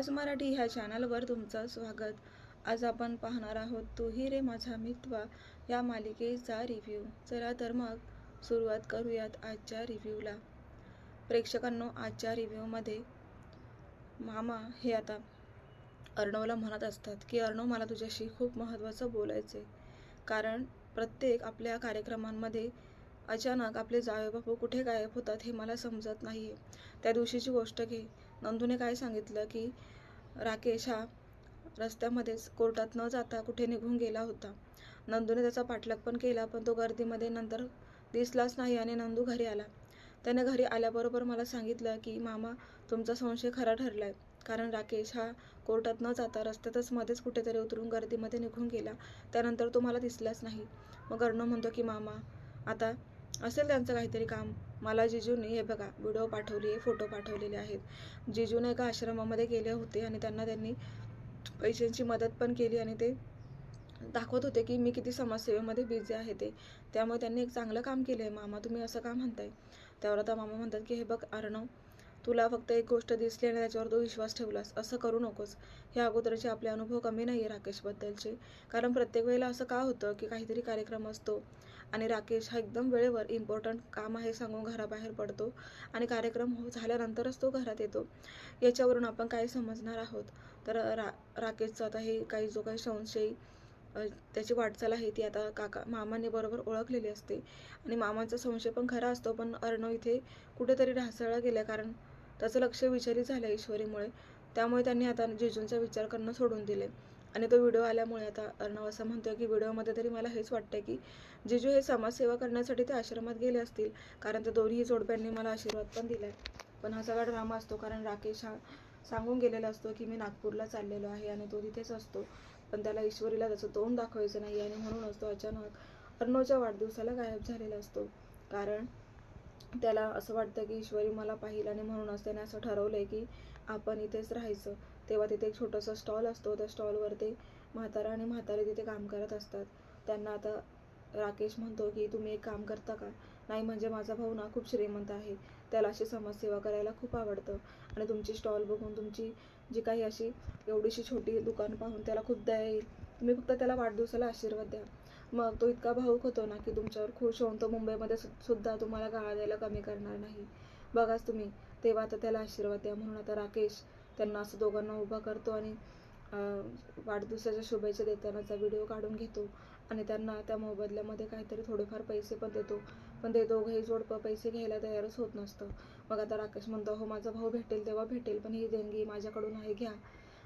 आज मराठी ह्या चॅनलवर तुमचं स्वागत. आज आपण पाहणार आहोत तूही रे माझा मित्वा या मालिकेचा रिव्ह्यू चला तर मग सुरुवात करूयात आजच्या रिव्ह्यूला प्रेक्षकांनो आजच्या रिव्ह्यूमध्ये मामा हे आता अर्णवला म्हणत असतात की अर्णव मला तुझ्याशी खूप महत्त्वाचं बोलायचं कारण प्रत्येक आपल्या कार्यक्रमांमध्ये अचानक आपले जावेबापू कुठे गायब होतात हे मला समजत नाही आहे त्या दिवशीची गोष्ट घे. नंदूने काय सांगितलं की राकेश हा रस्त्यामध्येच कोर्टात न जाता कुठे निघून गेला होता. नंदूने त्याचा पाठलाग पण केला पण तो गर्दीमध्ये नंतर दिसलाच नाही आणि नंदू घरी आला. त्याने घरी आल्याबरोबर मला सांगितलं की मामा तुमचा संशय खरा ठरला आहे कारण राकेश हा कोर्टात न जाता रस्त्यातच मध्येच कुठेतरी उतरून गर्दीमध्ये निघून गेला. त्यानंतर तो मला दिसलाच नाही. मग अर्णव म्हणतो की मामा आता असेल त्यांचं काहीतरी काम. मला जिजूने हे बघा व्हिडिओ पाठवली आहे फोटो पाठवलेले आहेत. जिजूने एका आश्रमामध्ये गेले होते आणि त्यांना त्यांनी पैशांची मदत पण केली आणि ते दाखवत होते की मी किती समाजसेवेमध्ये बिझी आहे ते. त्यामुळे त्यांनी एक चांगलं काम केलं आहे मामा तुम्ही असं का म्हणताय? त्यावर आता मामा म्हणतात की हे बघ अर्णव तुला फक्त एक गोष्ट दिसली आणि त्याच्यावर तू विश्वास ठेवलास. असं करू नकोस. हे अगोदरचे आपले अनुभव कमी नाही आहे राकेशबद्दलचे. कारण प्रत्येक वेळेला असं का होतं की काहीतरी कार्यक्रम असतो. आणि राकेश हा एकदम वेळेवर इम्पॉर्टंट काम आहे सांगून घराबाहेर पडतो आणि कार्यक्रम हो झाल्यानंतरच तो घरात येतो. याच्यावरून आपण काय समजणार आहोत? तर रा राकेशचं आता हे काही जो काही संशयी त्याची वाटचाल आहे ती आता काका मामाने बरोबर ओळखलेली असते. आणि मामांचा संशय पण खरा असतो पण अर्णव इथे कुठेतरी ढासळला गेला कारण त्याचं लक्ष विचलित झालं ईश्वरीमुळे. त्यामुळे त्यांनी आता जिजूंचा विचार करणं सोडून दिले आणि तो व्हिडिओ आल्यामुळे आता अर्णव असं म्हणतोय की व्हिडिओमध्ये तरी मला हेच वाटतंय की जिजू हे समाजसेवा करण्यासाठी ते आश्रमात गेले असतील कारण त्या दोन्ही जोडप्यांनी मला आशीर्वाद पण दिलाय. पण हा सगळा ड्रामा असतो कारण राकेश हा सांगून गेलेला असतो की मी नागपूरला चाललेलो आहे आणि तो तिथेच असतो. पण त्याला ईश्वरीला त्याचं तोंड दाखवायचं नाही आणि म्हणूनच तो अचानक अर्णवच्या वाढदिवसाला गायब झालेला असतो. कारण त्याला असं वाटतं की ईश्वरी मला पाहिलं आणि म्हणूनच त्याने असं ठरवलंय की आपण इथेच राहायचं. तेव्हा तिथे एक छोटासा स्टॉल असतो. त्या स्टॉलवर ते म्हातारा आणि म्हातारी तिथे काम करत असतात. त्यांना आता राकेश म्हणतो की तुम्ही एक काम करता का? नाही म्हणजे माझा भाऊ ना खूप श्रीमंत आहे. त्याला अशी समाजसेवा करायला खूप आवडतं. आणि तुमची स्टॉल बघून तुमची जी काही अशी एवढीशी छोटी दुकान पाहून त्याला खूप दया येईल. तुम्ही फक्त त्याला वाढदिवसाला आशीर्वाद द्या. मग तो इतका भाऊक होतो ना की तुमच्यावर खुश होऊन तो मुंबईमध्ये सुद्धा तुम्हाला गाळा द्यायला कमी करणार नाही. बघाच तुम्ही. तेव्हा आता त्याला आशीर्वाद द्या म्हणून आता राकेश त्यांना असं दोघांना उभा करतो आणि वाढदिवसाच्या शुभेच्छा देतानाचा व्हिडिओ काढून घेतो. आणि त्यांना त्या मोबदल्यामध्ये काहीतरी थोडेफार पैसे पण देतो. पण ते दोघंही जोडपं पैसे घ्यायला तयारच होत नसतं. मग आता राकेश म्हणतो हो माझा भाऊ भेटेल तेव्हा भेटेल पण ही देणगी माझ्याकडून आहे घ्या.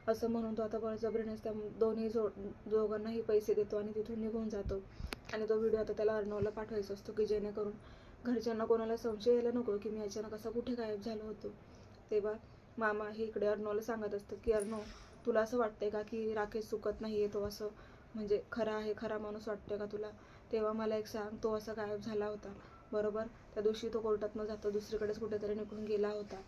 असं म्हणून तो आता बळजबरीनेच त्या दोन्ही जो दोघांनाही पैसे देतो आणि तिथून निघून जातो. आणि तो व्हिडिओ आता त्याला अर्णवला पाठवायचा असतो की जेणेकरून घरच्यांना कोणाला संशय यायला नको की मी अचानक असा कुठे गायब झालो होतो. तेव्हा मामा हे इकडे अर्णवला सांगत असतात की अर्णव तुला असं वाटतंय का की राकेश चुकत नाही आहे? तो असं म्हणजे खरा आहे खरा माणूस वाटतोय का तुला? तेव्हा मला एक सांग तो असा गायब झाला होता. बरोबर? त्या दिवशी तो कोर्टात न जातो दुसरीकडेच कुठेतरी निघून गेला होता.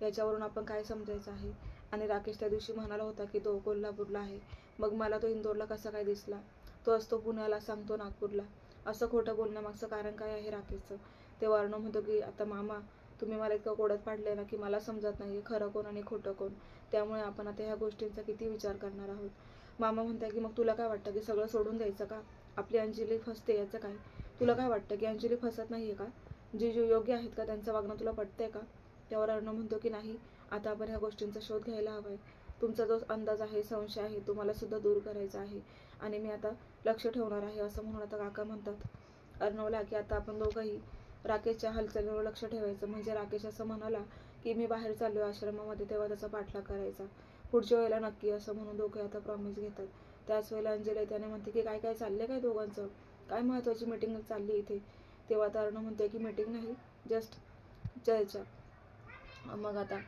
याच्यावरून आपण काय समजायचं आहे? आणि राकेश त्या दिवशी म्हणाला होता की तो कोल्हापूरला आहे. मग मला तो इंदोरला कसा काय दिसला? तो असतो पुण्याला सांगतो नागपूरला. असं खोटं बोलण्यामागचं कारण काय आहे राकेशचं? तेव्हा अर्णव म्हणतो की आता मामा तुम्ही मला इतकं कोडत पाडले ना की मला समजत नाही खरं कोण आणि खोटं कोण. त्यामुळे आपण आता ह्या गोष्टींचा किती विचार करणार आहोत. मामा म्हणताय की मग तुला काय वाटतं की सगळं सोडून द्यायचं का? आपली अंजली फसते याचं काय? तुला काय वाटतं की अंजली फसत नाही आहे का जिजू योग्य आहेत का? त्यांचं वागणं तुला पटतंय का? त्यावर अर्णव म्हणतो की नाही आता आपण ह्या गोष्टींचा शोध घ्यायला हवा आहे तुमचा जो अंदाज आहे संशय आहे तो मला सुद्धा दूर करायचा आहे. आणि मी आता लक्ष ठेवणार आहे असं म्हणून आता काका म्हणतात. अर्णवला की आता आपण दोघंही राकेशच्या हालचालीवर लक्ष ठेवायचं. म्हणजे राकेश असं म्हणाला की मी बाहेर चाललो आश्रमामध्ये तेव्हा त्याचा पाठलाग करायचा. पुढच्या वेळेला नक्की असं म्हणून दोघे आता प्रॉमिस घेतात. त्याच वेळेला अंजली त्याने म्हणते की काय काय चाललंय काय दोघांचं? काय महत्त्वाची मीटिंग चालली इथे? तेव्हा आता म्हणते की मीटिंग नाही जस्ट चर्चा मग आता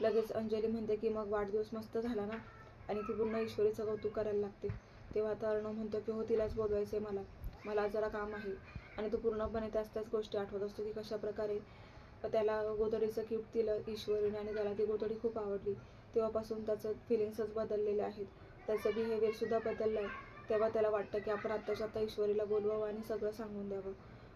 लगेच अंजली म्हणते की मग वाढदिवस मस्त झाला ना? आणि ती पुन्हा ईश्वरीचं कौतुक करायला लागते. तेव्हा आता म्हणतो की हो तिलाच बोलवायचं आहे मला. मला जरा काम आहे. आणि तो पूर्णपणे त्याच त्याच गोष्टी आठवत असतो की कशा प्रकारे त्याला गोधडीचं गिफ्ट दिलं ईश्वरीने आणि त्याला ती गोधडी खूप आवडली. तेव्हापासून त्याचं फिलिंग्सच बदललेले आहेत. त्याचं बिहेवियरसुद्धा बदललं आहे तेव्हा त्याला वाटतं की आपण आत्ताच्या आत्ता ईश्वरीला बोलवावं आणि सगळं सांगून द्यावं.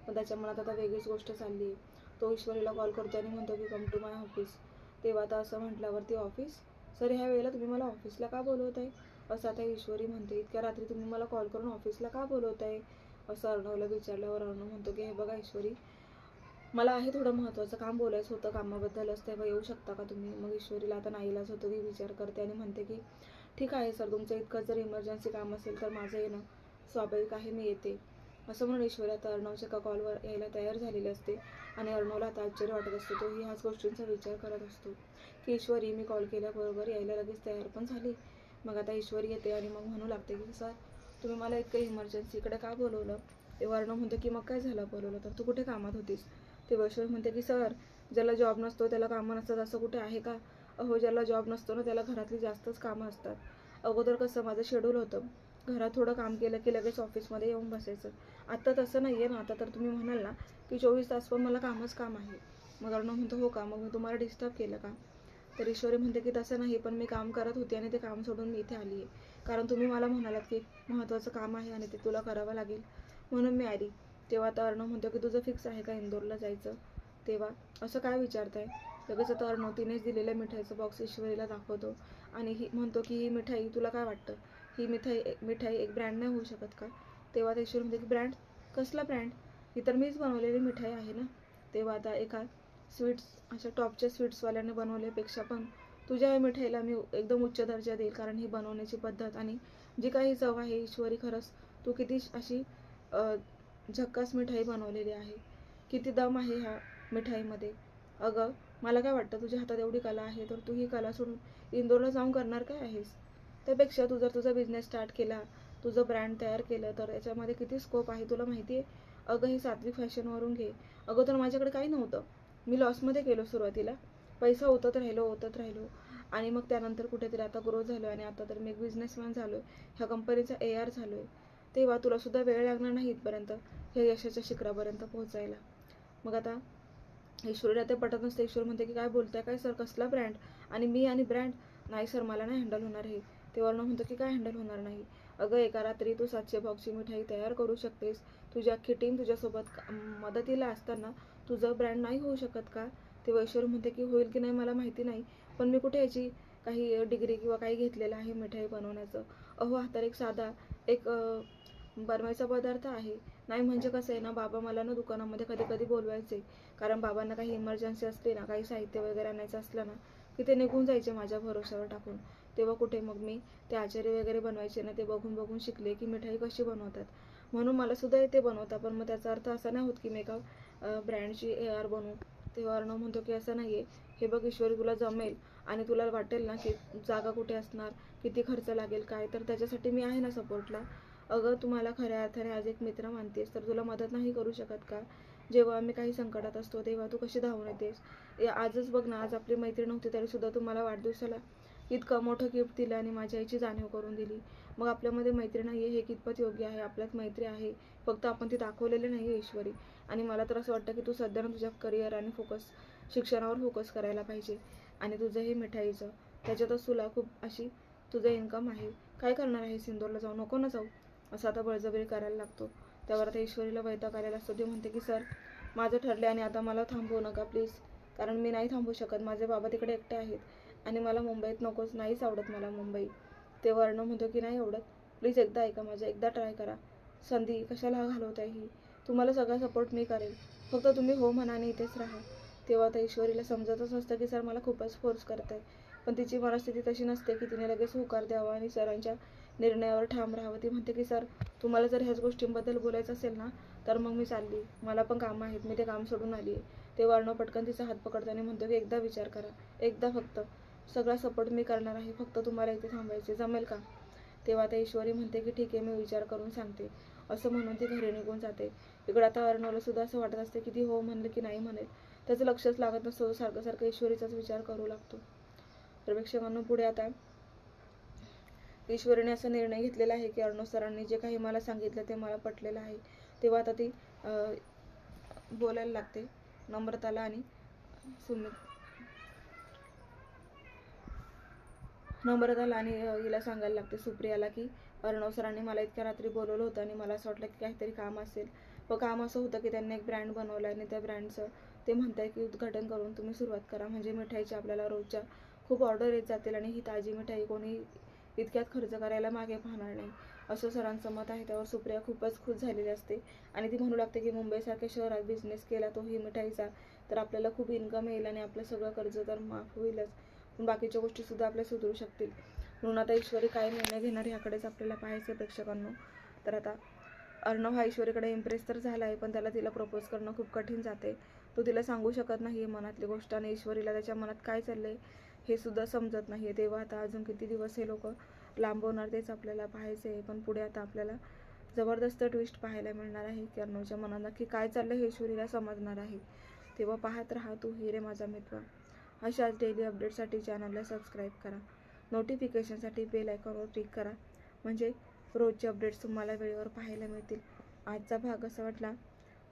पण त्याच्या मनात आता वेगळीच गोष्ट चालली आहे तो ईश्वरीला कॉल करतो आणि म्हणतो की कम टू माय ऑफिस तेव्हा आता असं म्हटल्यावरती ऑफिस सर ह्या वेळेला तुम्ही मला ऑफिसला का बोलवत आहे असं आता ईश्वरी म्हणते. इतक्या रात्री तुम्ही मला कॉल करून ऑफिसला का बोलवत आहे असं अर्णवला विचारल्यावर अर्णव म्हणतो की हे बघा ईश्वरी मला आहे थोडं महत्त्वाचं काम बोलायचं होतं कामाबद्दलच तेव्हा येऊ शकता का तुम्ही? मग ईश्वरीला आता नाईलाज होतं की विचार करते आणि म्हणते की ठीक आहे सर तुमचं इतकं जर इमर्जन्सी काम असेल तर माझं येणं स्वाभाविक आहे मी येते. असं म्हणून ईश्वरी आता अर्णवच्या का कॉलवर यायला तयार झालेली असते आणि अर्णवला आता आश्चर्य वाटत असतो. तो ही ह्याच गोष्टींचा विचार करत असतो की ईश्वरी मी कॉल केल्याबरोबर यायला लगेच तयार पण झाली. मग आता ईश्वरी येते आणि मग म्हणू लागते की सर तुम्ही मला इतकं इमर्जन्सीकडे का बोलवलं? ते वर्ण म्हणतो की मग काय झालं बोलवलं? तर तू कुठे कामात होतीस? ते वैष्णव म्हणते की सर ज्याला जॉब नसतो त्याला कामं नसतात असं कुठे आहे का? अहो ज्याला जॉब नसतो ना त्याला घरातली जास्तच कामं असतात. अगोदर कसं माझं शेड्यूल होतं. घरात थोडं काम केलं की लगेच ऑफिसमध्ये येऊन बसायचं. आत्ता तसं नाही आहे ना आता तर तुम्ही म्हणाल ना की चोवीस तास पण मला कामच काम आहे. मग अर्णव म्हणतो हो का? मग मी तुम्हाला डिस्टर्ब केलं का? तर ईश्वरी म्हणते की तसं नाही पण मी काम करत होते आणि ते काम सोडून मी इथे आली आहे कारण तुम्ही मला म्हणालात की महत्त्वाचं काम आहे आणि ते तुला करावं लागेल. म्हणून मी आली. तेव्हा आता अर्णव म्हणतो की तुझं फिक्स आहे का इंदोरला जायचं? तेव्हा असं काय विचारताय? लगेच आता अर्णव तिनेच दिलेल्या मिठाईचं बॉक्स ईश्वरीला दाखवतो आणि ही म्हणतो की ही मिठाई तुला काय वाटतं? ही मिठाई मिठाई एक ब्रँड नाही होऊ शकत का? तेव्हा ते ईश्वरी म्हणते की ब्रँड कसला ब्रँड ही तर मीच बनवलेली मिठाई आहे ना? तेव्हा आता एका स्वीट्स अशा टॉपच्या स्वीट्सवाल्याने बनवल्यापेक्षा पण तुझ्या या मिठाईला मी एकदम उच्च दर्जा देईल कारण ही बनवण्याची पद्धत आणि जी काही चव आहे ईश्वरी खरंच तू किती अशी झक्कास मिठाई बनवलेली आहे. किती दम आहे ह्या मिठाईमध्ये. अगं मला काय वाटतं तुझ्या हातात एवढी कला आहे तर तू ही कला सोडून इंदोरला जाऊन करणार काय आहेस? त्यापेक्षा तू जर तुझा बिझनेस स्टार्ट केला तुझं ब्रँड तयार केलं तर याच्यामध्ये किती स्कोप आहे तुला माहिती आहे? अगं ही सात्विक फॅशनवरून घे. अगं तर माझ्याकडे काही नव्हतं. मी लॉसमध्ये गेलो सुरुवातीला. पैसा ओतत राहिलो ओतत राहिलो. आणि मग त्यानंतर कुठेतरी आता ग्रो झालो आणि आता तर मी एक बिझनेसमॅन झालो ह्या कंपनीचा ए आर झालो आहे तेव्हा तुला सुद्धा वेळ लागणार नाही इथपर्यंत ह्या यशाच्या शिखरापर्यंत पोहोचायला. मग आता ईश्वरीला ते पटत नसते. ईश्वर म्हणते की काय बोलताय? काय सर कसला ब्रँड आणि मी आणि ब्रँड नाही सर मला नाही हँडल होणार हे. ते वर्ण म्हणतो की काय हँडल होणार नाही? अगं एका रात्री तू सातशे बॉक्सची मिठाई तयार करू शकतेस. तुझी अख्खी टीम तुझ्यासोबत मदतीला असताना तुझं ब्रँड नाही होऊ शकत का? ते वैश्वर म्हणते की होईल की नाही मला माहिती नाही पण मी कुठे याची काही डिग्री किंवा काही घेतलेलं आहे मिठाई बनवण्याचं? अहो हा तर एक साधा एक बनवायचा पदार्थ आहे. नाही म्हणजे कसं आहे ना बाबा मला ना दुकानामध्ये कधी कधी बोलवायचे. कारण बाबांना काही इमर्जन्सी असते ना काही साहित्य वगैरे आणायचं असलं ना की ते निघून जायचे माझ्या भरोश्यावर टाकून. तेव्हा कुठे मग मी ते आचार्य वगैरे बनवायचे ना ते बघून बघून शिकले की मिठाई कशी बनवतात. म्हणून मला सुद्धा येते बनवता पण मग त्याचा अर्थ असा नाही होत की मी एका ब्रँडची ए आर बनवू तेव्हा अर्णव म्हणतो की असं नाही आहे हे बघ ईश्वरी तुला जमेल आणि तुला वाटेल ना की जागा कुठे असणार किती खर्च लागेल काय? तर त्याच्यासाठी मी आहे ना सपोर्टला. अगं तुम्हाला खऱ्या अर्थाने आज एक मित्र मानतेस तर तुला मदत नाही करू शकत का? जेव्हा आम्ही काही संकटात असतो तेव्हा तू कशी धावून येतेस? या आजच बघ ना आज आपली मैत्री नव्हती तरी सुद्धा वाढदिवसाला इतकं मोठं गिफ्ट दिलं आणि माझ्या आईची जाणीव करून दिली. मग आपल्यामध्ये मैत्री नाही आहे हे कितपत योग्य आहे? आपल्यात मैत्री आहे. फक्त आपण ती दाखवलेली नाही आहे ईश्वरी. आणि मला तर असं वाटतं की तू सध्या ना तुझ्या करिअर आणि फोकस शिक्षणावर फोकस करायला पाहिजे. आणि तुझं हे मिठाईचं त्याच्यातच तुला खूप अशी तुझं इन्कम आहे. काय करणार आहे सिंदूरला जाऊ नको ना जाऊ. असं आता बळजबरी करायला लागतो. त्यावर आता ईश्वरीला वैताग आलेला असतो. ती म्हणते की सर माझं ठरले आणि आता मला थांबवू नका प्लीज कारण मी नाही थांबू शकत. माझे बाबा तिकडे एकटे आहेत. आणि मला मुंबईत नकोच नाहीच आवडत मला मुंबई. ते वर्ण म्हणतो की नाही आवडत. प्लीज एकदा ऐका माझं एकदा ट्राय करा. संधी कशाला घालवत आहे ही? तुम्हाला सगळा सपोर्ट मी करेल. फक्त तुम्ही हो म्हणाने इथेच राहा. तेव्हा त्या ईश्वरीला समजतच असतं की सर मला खूपच फोर्स करत आहे पण तिची मनस्थिती तशी नसते की तिने लगेच होकार द्यावा आणि सरांच्या निर्णयावर ठाम राहावं. ती म्हणते की सर तुम्हाला जर ह्याच गोष्टींबद्दल बोलायचं असेल ना तर मग मी चालली. मला पण कामं आहेत. मी ते काम सोडून आली आहे ते वर्ण पटकन तिचा हात पकडतो आणि म्हणतो की एकदा विचार करा. एकदा फक्त. सगळा सपोर्ट मी करणार आहे. फक्त तुम्हाला इथे थांबायचे जमेल का? तेव्हा आता ईश्वरी म्हणते की ठीक आहे मी विचार करून सांगते. असं म्हणून ती घरी निघून जाते. इकडं आता अर्णवला सुद्धा असं वाटत असते की ती हो म्हणलं की नाही म्हणेल. त्याचं लक्षच लागत नसतो. सारखं सारखं ईश्वरीचाच विचार करू लागतो. तर पुढे आता ईश्वरीने असा निर्णय घेतलेला आहे की अर्णव सरांनी जे काही मला सांगितलं ते मला पटलेलं आहे. तेव्हा आता ती बोलायला लागते. नम्रताला आणि सुमित नम्रताला आणि हिला सांगायला लागते सुप्रियाला की अर्णव सरांनी मला इतक्या रात्री बोलवलं होतं आणि मला असं वाटलं की काहीतरी काम असेल. व काम असं होतं की त्यांनी एक ब्रँड बनवला आणि त्या ब्रँडचं ते म्हणताय की उद्घाटन करून तुम्ही सुरुवात करा. म्हणजे मिठाईची आपल्याला रोजच्या खूप ऑर्डर येत जातील आणि ही ताजी मिठाई कोणी इतक्यात खर्च करायला मागे पाहणार नाही. असं सरांचं मत आहे. त्यावर सुप्रिया खूपच खुश झालेली असते आणि ती म्हणू लागते की मुंबईसारख्या शहरात बिझनेस केला तो ही मिठाईचा तर आपल्याला खूप इन्कम येईल आणि आपलं सगळं कर्ज तर माफ होईलच. पण बाकीच्या गोष्टीसुद्धा आपल्या सुधरू शकतील. म्हणून आता ईश्वरी काय निर्णय घेणार ह्याकडेच आपल्याला पाहायचं आहे प्रेक्षकांनो. तर आता अर्णव हा ईश्वरीकडे इम्प्रेस तर झाला आहे पण त्याला तिला प्रपोज करणं खूप कठीण जाते. तो तिला सांगू शकत नाही आहे मनातली गोष्ट आणि ईश्वरीला त्याच्या मनात काय चाललंय हे सुद्धा समजत नाही आहे तेव्हा आता अजून किती दिवस हे लोक लांबवणार तेच आपल्याला पाहायचं आहे पण पुढे आता आपल्याला जबरदस्त ट्विस्ट पाहायला मिळणार आहे की अर्णवच्या मनात नक्की काय चाललं हे ईश्वरीला समजणार आहे. तेव्हा पाहत राहा तू हिरे माझा मित्र. अशाच डेली अपडेटसाठी चॅनलला सबस्क्राईब करा. नोटिफिकेशनसाठी बेल आयकॉनवर क्लिक करा. म्हणजे रोजचे अपडेट्स तुम्हाला वेळेवर पाहायला मिळतील. आजचा भाग असा वाटला.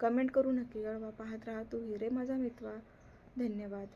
कमेंट करू नक्की कळवा पाहत राहा. तू हिरे माझा मित्र धन्यवाद.